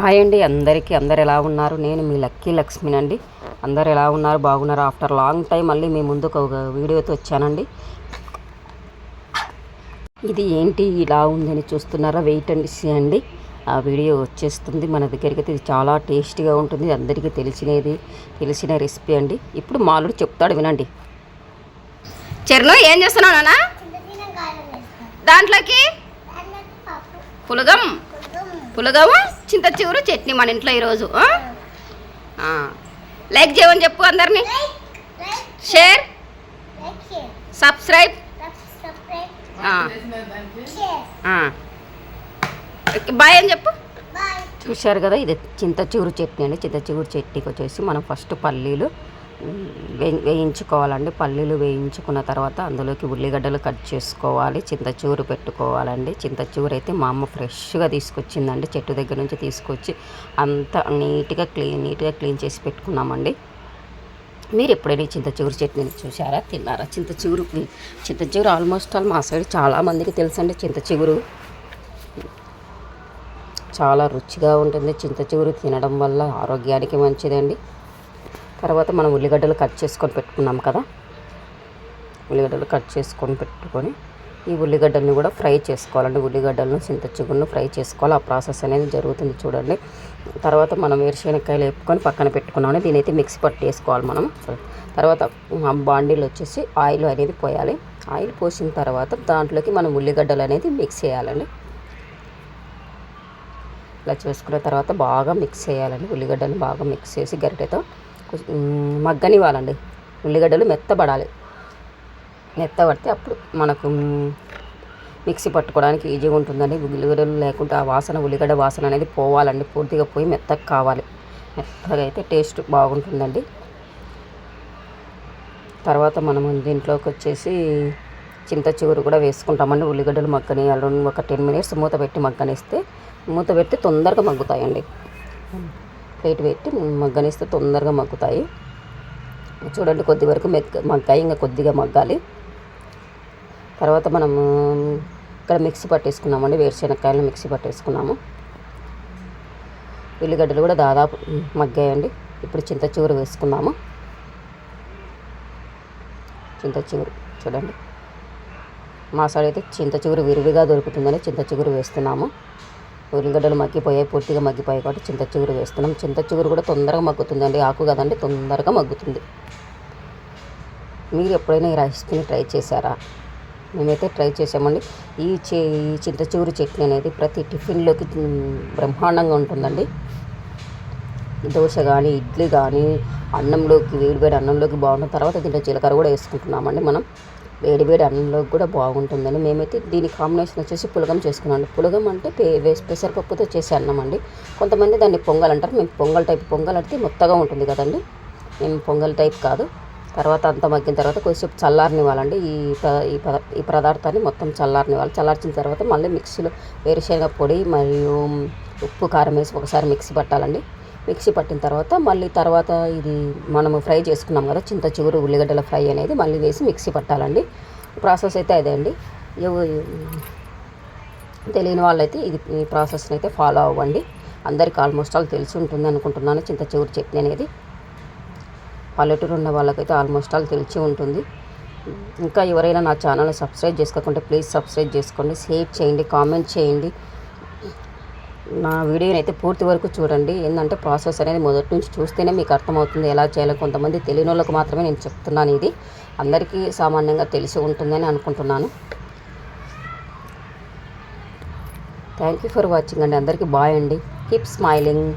Hi అండి అందరికీ అందరు ఎలా ఉన్నారు? నేను మీ లక్కీ లక్ష్మిని అండి అందరు ఎలా ఉన్నారు? బాగున్నారు? ఆఫ్టర్ లాంగ్ టైం మళ్ళీ మీ ముందుకు ఒక వీడియోతో వచ్చానండి. ఇది ఏంటి? ఇలా ఉందని చూస్తున్నారా? వెయిట్ అండ్ సీ అండి. ఆ వీడియో వచ్చేస్తుంది మన దగ్గరికి. ఇది చాలా టేస్టీగా ఉంటుంది. అందరికీ తెలిసినది తెలిసిన రెసిపీ అండి. ఇప్పుడు మాలుడు చెప్తాడు వినండి. చరణు ఏం చేస్తున్నావు దాంట్లోకి? పులగం. పులగము చింత చిగురు చట్నీ మన ఇంట్లో ఈరోజు. లైక్ చేయమని చెప్పు అందరినీ. Share subscribe. బాయ్ అని చెప్పు. చూశారు కదా ఇది చింత చిగురు చట్నీ అండి. చింత చిగురు చట్నీకి వచ్చేసి మనం ఫస్ట్ పల్లీలు వేయించుకోవాలండి. పల్లీలు వేయించుకున్న తర్వాత అందులోకి ఉల్లిగడ్డలు కట్ చేసుకోవాలి. చింతచూరు పెట్టుకోవాలండి. చింతచూరు అయితే మా అమ్మ ఫ్రెష్గా తీసుకొచ్చిందండి. చెట్టు దగ్గర నుంచి తీసుకొచ్చి అంత నీట్గా క్లీన్ నీట్గా క్లీన్ చేసి పెట్టుకున్నామండి. మీరు ఎప్పుడైనా చింతచూరు చట్నీని చూసారా తిన్నారా? చింతచూరు చింతచూరు ఆల్మోస్ట్ ఆల్ మా సైడ్ చాలా మందికి తెలుసండి చింతచూరు చాలా రుచిగా ఉంటుంది. చింతచూరు తినడం వల్ల ఆరోగ్యానికి మంచిదండి. తర్వాత మనం ఉల్లిగడ్డలు కట్ చేసుకొని పెట్టుకున్నాం కదా. ఉల్లిగడ్డలు కట్ చేసుకొని పెట్టుకొని ఈ ఉల్లిగడ్డల్ని కూడా ఫ్రై చేసుకోవాలండి. ఉల్లిగడ్డలను చింత ఫ్రై చేసుకోవాలి. ఆ ప్రాసెస్ అనేది జరుగుతుంది చూడండి. తర్వాత మనం వేరుశనక్కాయలు వేపుకొని పక్కన పెట్టుకున్నామని దీని అయితే మిక్సీ పట్టి వేసుకోవాలి మనం. తర్వాత బాండీలు వచ్చేసి ఆయిల్ అనేది పోయాలి. ఆయిల్ పోసిన తర్వాత దాంట్లోకి మనం ఉల్లిగడ్డలు అనేది మిక్స్ చేయాలండి. ఇలా చేసుకున్న తర్వాత బాగా మిక్స్ చేయాలండి. ఉల్లిగడ్డలు బాగా మిక్స్ చేసి గరిటెతో మగ్గనివ్వాలండి. ఉల్లిగడ్డలు మెత్తబడాలి. మెత్తబడితే అప్పుడు మనకు మిక్సీ పట్టుకోవడానికి ఈజీగా ఉంటుందండి. ఉల్లిగడ్డలు లేకుంటే ఆ వాసన ఉల్లిగడ్డ వాసన అనేది పోవాలండి. పూర్తిగా పోయి మెత్తగా కావాలి. మెత్తగా అయితే టేస్ట్ బాగుంటుందండి. తర్వాత మనము దీంట్లోకి వచ్చేసి చింత చిగురు కూడా వేసుకుంటామండి. ఉల్లిగడ్డలు మగ్గని ఒక టెన్ మినిట్స్ మూత పెట్టి మగ్గనిస్తే మూత పెడితే తొందరగా మగ్గుతాయండి. ప్లేట్ పెట్టి మగ్గనిస్తే తొందరగా మగ్గుతాయి. చూడండి కొద్ది వరకు మెగ్గ మగ్గాయి ఇంకా కొద్దిగా మగ్గాలి. తర్వాత మనము ఇక్కడ మిక్సీ పట్టేసుకున్నామండి వేరుశనక్కాయలు మిక్సీ పట్టేసుకున్నాము. ఉల్లిగడ్డలు కూడా దాదాపు మగ్గాయండి. ఇప్పుడు చింత చిగురు చింతచూరు చింత చిగురు చూడండి. మా సైడ్ అయితే చింత చిగురు విరివిగా దొరుకుతుందని చింత చిగురు వేస్తున్నాము. ఉల్లిగడ్డలు మగ్గిపోయాయి పూర్తిగా మగ్గిపోయాయి కాబట్టి చింత చిగురు వేస్తున్నాం. చింత చిగురు కూడా తొందరగా మగ్గుతుందండి. ఆకు కదండి తొందరగా మగ్గుతుంది. మీరు ఎప్పుడైనా ఈ రెసిపీని ట్రై చేశారా? మేమైతే ట్రై చేసామండి ఈ చే ఈ చింత చిగురు చట్నీ అనేది ప్రతి టిఫిన్లోకి బ్రహ్మాండంగా ఉంటుందండి. దోశ కానీ ఇడ్లీ కానీ అన్నంలోకి వేడివేడి అన్నంలోకి బాగున్న తర్వాత దీంట్లో జీలకర్ర కూడా వేసుకుంటున్నామండి మనం. వేడి వేడి కూడా బాగుంటుందని మేమైతే దీని కాంబినేషన్ వచ్చేసి పులగం చేసుకున్నాం పులగం అంటే పే పెసరపప్పుతో చేసే అన్నం అండి. కొంతమంది దాన్ని పొంగల్ అంటారు. మేము పొంగల్ టైప్ పొంగల్ అంటే మొత్తగా ఉంటుంది కదండి. మేము పొంగల్ టైప్ కాదు. తర్వాత అంతా మగ్గిన తర్వాత కొద్దిసేపు చల్లారనివ్వాలండి. ఈ ఈ ఈ పదార్థాన్ని మొత్తం చల్లారనివ్వాలి. చల్లార్చిన తర్వాత మళ్ళీ మిక్సీలో వేరుశనగ పొడి మరియు ఉప్పు కారం వేసి ఒకసారి మిక్సీ పట్టాలండి. మిక్సీ పట్టిన తర్వాత మళ్ళీ తర్వాత ఇది మనము ఫ్రై చేసుకున్నాం కదా చింత చిగురు ఉల్లిగడ్డల ఫ్రై అనేది మళ్ళీ వేసి మిక్సీ పట్టాలండి. ప్రాసెస్ అయితే అదే అండి. తెలియని వాళ్ళైతే ఇది ఈ ప్రాసెస్ని అయితే ఫాలో అవ్వండి. అందరికి ఆల్మోస్ట్ ఆల్ తెలిసి ఉంటుంది అనుకుంటున్నాను చింత చిగురు చట్నీ అనేది. పల్లెటూరు ఉన్న వాళ్ళకైతే ఆల్మోస్ట్ ఆల్ తెలిసి ఉంటుంది. ఇంకా ఎవరైనా నా ఛానల్ని సబ్స్క్రైబ్ చేసుకోకుంటే ప్లీజ్ సబ్స్క్రైబ్ చేసుకోండి షేర్ చేయండి కామెంట్ చేయండి. నా వీడియోని అయితే పూర్తి వరకు చూడండి. ఏంటంటే ప్రాసెస్ అనేది మొదటి నుంచి చూస్తేనే మీకు అర్థమవుతుంది ఎలా చేయాలో. కొంతమంది తెలియని వాళ్ళకు మాత్రమే నేను చెప్తున్నాను ఇది. అందరికీ సామాన్యంగా తెలిసి ఉంటుందని అనుకుంటున్నాను. థ్యాంక్ యూ ఫర్ వాచింగ్ అండి. అందరికీ బాయ్ అండి. Keep smiling